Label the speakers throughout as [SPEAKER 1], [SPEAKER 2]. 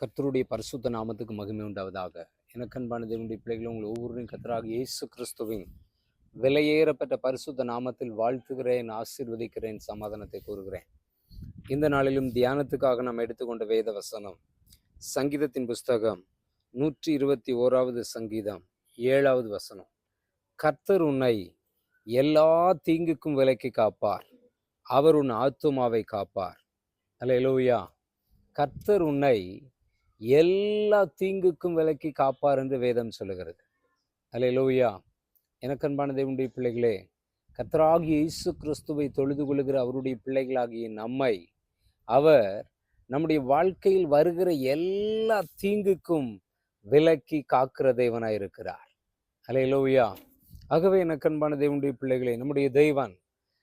[SPEAKER 1] கர்த்தருடைய பரிசுத்த நாமத்துக்கு மகிமை உண்டாவதாக. எனக்கன்பான தேவனுடைய பிள்ளைகள் உங்கள் ஒவ்வொருவரையும் கர்த்தராக இயேசு கிறிஸ்துவின் விலையேறப்பட்ட பரிசுத்த நாமத்தில் வாழ்த்துகிறேன் ஆசீர்வதிக்கிறேன் சமாதானத்தை கூறுகிறேன். இந்த நாளிலும் தியானத்துக்காக நாம் எடுத்துக்கொண்ட வேத வசனம் சங்கீதத்தின் புஸ்தகம் நூற்றி இருபத்தி ஓராவது சங்கீதம் ஏழாவது வசனம். கர்த்தர் உன்னை எல்லா தீங்குக்கும் விலைக்கு காப்பார். அவர் உன் ஆத்துமாவை காப்பார். அல்லேலூயா கர்த்தர் உன்னை எல்லா தீங்குக்கும் விலக்கி காப்பார் என்று வேதம் சொல்லுகிறது. அலே எனக்கு எனக்கன்பான தேவனுடைய பிள்ளைகளே கத்தராகிய இயேசு கிறிஸ்துவை தொழுது கொள்கிற அவருடைய பிள்ளைகளாகிய நம்மை அவர் நம்முடைய வாழ்க்கையில் வருகிற எல்லா தீங்குக்கும் விலக்கி காக்கிற தேவனாய் இருக்கிறார். லோவியா ஆகவே எனக்கன்பான தேவனுடைய பிள்ளைகளே நம்முடைய தெய்வன்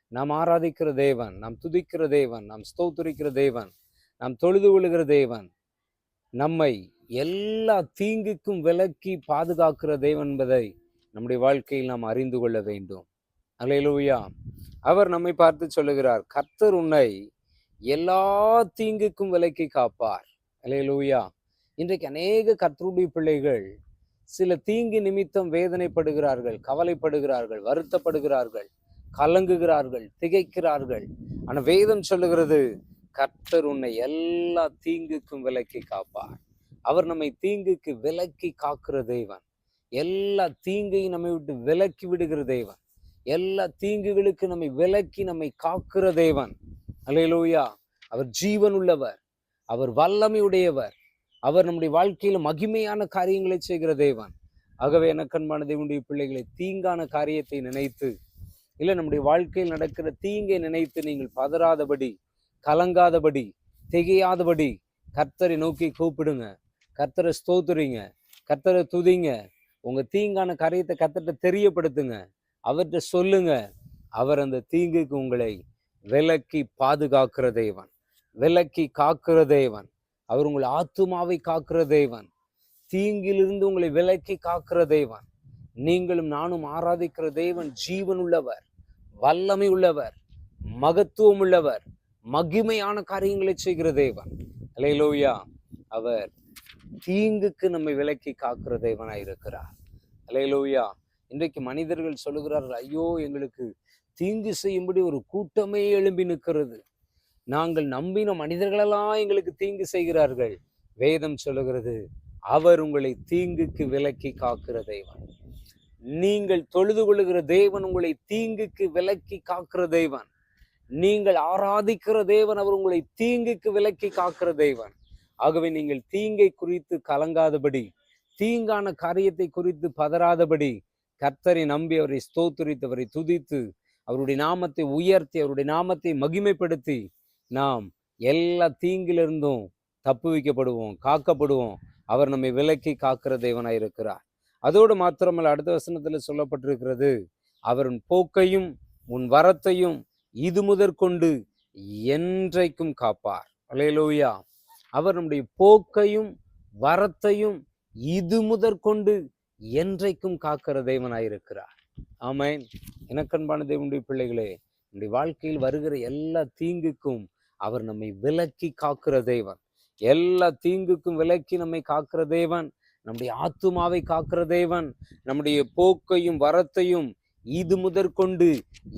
[SPEAKER 1] நாம் ஆராதிக்கிற தேவன் நாம் துதிக்கிற தேவன் நாம் ஸ்தோத்துரிக்கிற தேவன் நாம் தொழுது கொள்கிற தேவன் நம்மை எல்லா தீங்குக்கும் விலக்கி பாதுகாக்கிற தெய்வம் என்பதை நம்முடைய வாழ்க்கையில் நாம் அறிந்து கொள்ள வேண்டும். அல்லேலூயா. அவர் நம்மை பார்த்து சொல்லுகிறார் கர்த்தர் உன்னை எல்லா தீங்குக்கும் விலக்கி காப்பார். அல்லேலூயா. இன்றைக்கு அநேக கர்த்தருடைய பிள்ளைகள் சில தீங்கு நிமித்தம் வேதனைப்படுகிறார்கள் கவலைப்படுகிறார்கள் வருத்தப்படுகிறார்கள் கலங்குகிறார்கள் திகைக்கிறார்கள். ஆனால் வேதம் சொல்லுகிறது கர்த்தர் உன்னை எல்லா தீங்குக்கும் விலக்கி காப்பார். அவர் நம்மை தீங்குக்கு விலக்கி காக்கிற தெய்வன் எல்லா தீங்கையும் நம்மை விட்டு விலக்கி விடுகிற தெய்வன் எல்லா தீங்குகளுக்கு நம்மை விலக்கி நம்மை காக்கிற தேவன். அலையலோயா அவர் ஜீவன் உள்ளவர். அவர் வல்லமையுடையவர் அவர் நம்முடைய வாழ்க்கையில மகிமையான காரியங்களை செய்கிற தேவன். ஆகவே எனக்கன்பான தேவனுடைய பிள்ளைகளை தீங்கான காரியத்தை நினைத்து இல்லை நம்முடைய வாழ்க்கையில் நடக்கிற தீங்கை நினைத்து நீங்கள் பதறாதபடி கலங்காதபடி திகையாதபடி கர்த்தரை நோக்கி கூப்பிடுங்க. கர்த்தரை ஸ்தோத்துறீங்க கர்த்தரை துதிங்க. உங்கள் தீங்கான காரியத்தை கர்த்தர்கிட்ட தெரியப்படுத்துங்க. அவர்கிட்ட சொல்லுங்க. அவர் அந்த தீங்குக்கு உங்களை விலக்கி பாதுகாக்கிற தேவன். விலக்கி காக்கிற தேவன். அவர் உங்கள் ஆத்துமாவை காக்கிற தேவன். தீங்கிலிருந்து உங்களை விலக்கி காக்கிற தேவன். நீங்களும் நானும் ஆராதிக்கிற தேவன் ஜீவன் உள்ளவர் வல்லமை உள்ளவர் மகத்துவம் உள்ளவர் மகிமையான காரியங்களை செய்கிற தேவன். அலையிலோயா அவர் தீங்குக்கு நம்மை விலக்கி காக்கிற தேவனாக இருக்கிறார். அலையிலோயா இன்றைக்கு மனிதர்கள் சொல்லுகிறார்கள் ஐயோ எங்களுக்கு தீங்கு செய்யும்படி ஒரு கூட்டமே எழும்பி நிற்கிறது. நாங்கள் நம்பின மனிதர்களெல்லாம் எங்களுக்கு தீங்கு செய்கிறார்கள். வேதம் சொல்லுகிறது அவர் உங்களை தீங்குக்கு விலக்கி காக்கிற தெய்வன் நீங்கள் தொழுது கொள்ளுகிற தேவன் உங்களை தீங்குக்கு விலக்கி காக்கிற தெய்வன் நீங்கள் ஆராதிக்கிற தேவன் அவர் உங்களை தீங்குக்கு விலக்கி காக்கிற தேவன். ஆகவே நீங்கள் தீங்கை குறித்து கலங்காதபடி தீங்கான காரியத்தை குறித்து பதறாதபடி கர்த்தரை நம்பி அவரை ஸ்தோத்துரித்து அவரை துதித்து அவருடைய நாமத்தை உயர்த்தி அவருடைய நாமத்தை மகிமைப்படுத்தி நாம் எல்லா தீங்கிலிருந்தும் தப்பு வைக்கப்படுவோம் காக்கப்படுவோம். அவர் நம்மை விலக்கி காக்கிற தேவனாய் இருக்கிறார். அதோடு மாத்திரமல்ல அடுத்த வசனத்தில் சொல்லப்பட்டிருக்கிறது அவரின் போக்கையும் உன் வரத்தையும் இது முதற்கொண்டு என்றைக்கும் காப்பார். அலையலோயா அவர் நம்முடைய போக்கையும் வரத்தையும் இது முதற்கொண்டு என்றைக்கும் காக்கிற தெய்வனாயிருக்கிறார் ஆமேன் எனக்கன்பான தேவனுடைய பிள்ளைகளே நம்முடைய வாழ்க்கையில் வருகிற எல்லா தீங்குக்கும் அவர் நம்மை விலக்கி காக்கிற தேவன். எல்லா தீங்குக்கும் விலக்கி நம்மை காக்கிற தேவன். நம்முடைய ஆத்துமாவை காக்கிற தேவன். நம்முடைய போக்கையும் வரத்தையும் இது முதற்கொண்டு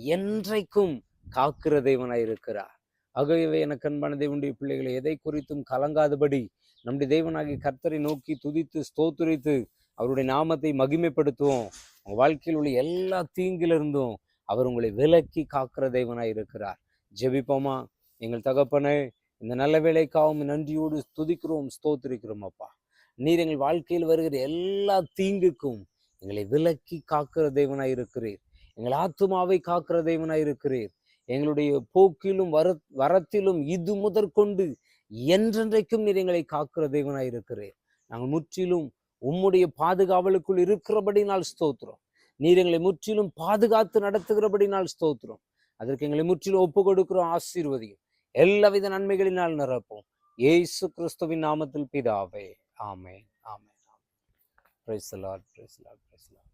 [SPEAKER 1] என்றைக்கும் காக்கிற தெய்வனாய் இருக்கிறார். ஆகவே எனக்கு அன்பான தேவனுடைய பிள்ளைகளை எதை குறித்தும் கலங்காதபடி நம்முடைய தெய்வனாகி கர்த்தரை நோக்கி துதித்து ஸ்தோத்துரித்து அவருடைய நாமத்தை மகிமைப்படுத்துவோம். உங்கள் வாழ்க்கையில் உள்ள எல்லா தீங்கிலிருந்தும் அவர் உங்களை விலக்கி காக்கிற தெய்வனாய் இருக்கிறார். ஜெபிப்போமா? எங்கள் தகப்பனே இந்த நல்ல வேலைக்காகவும் நன்றியோடு துதிக்கிறோம் ஸ்தோத்திரிக்கிறோம் அப்பா. நீர் எங்கள் வாழ்க்கையில் வருகிற எல்லா தீங்குக்கும் எங்களை விலக்கி காக்கிற தெய்வனாய் இருக்கிறீர். எங்கள் ஆத்துமாவை காக்கிற தெய்வனாய் இருக்கிறீர். எங்களுடைய போக்கிலும் வர வரத்திலும் இது முதற்கொண்டு என்றென்றைக்கும் நீர் எங்களை காக்கிற தேவனாய் இருக்கிறேன் நாங்கள் முற்றிலும் உம்முடைய பாதுகாவலுக்குள் இருக்கிறபடி நாள் ஸ்தோத்திரம். நீர் எங்களை முற்றிலும் பாதுகாத்து நடத்துகிறபடி நாள் ஸ்தோத்திரம். அதற்கு எங்களை முற்றிலும் ஒப்பு கொடுக்கிறோம் ஆசீர்வதியும். எல்லாவித நன்மைகளினால் நிரப்போம். ஏசு கிறிஸ்துவின் நாமத்தில் பிதாவே. ஆமே ஆமே ஆமே praise lord praise lord praise lord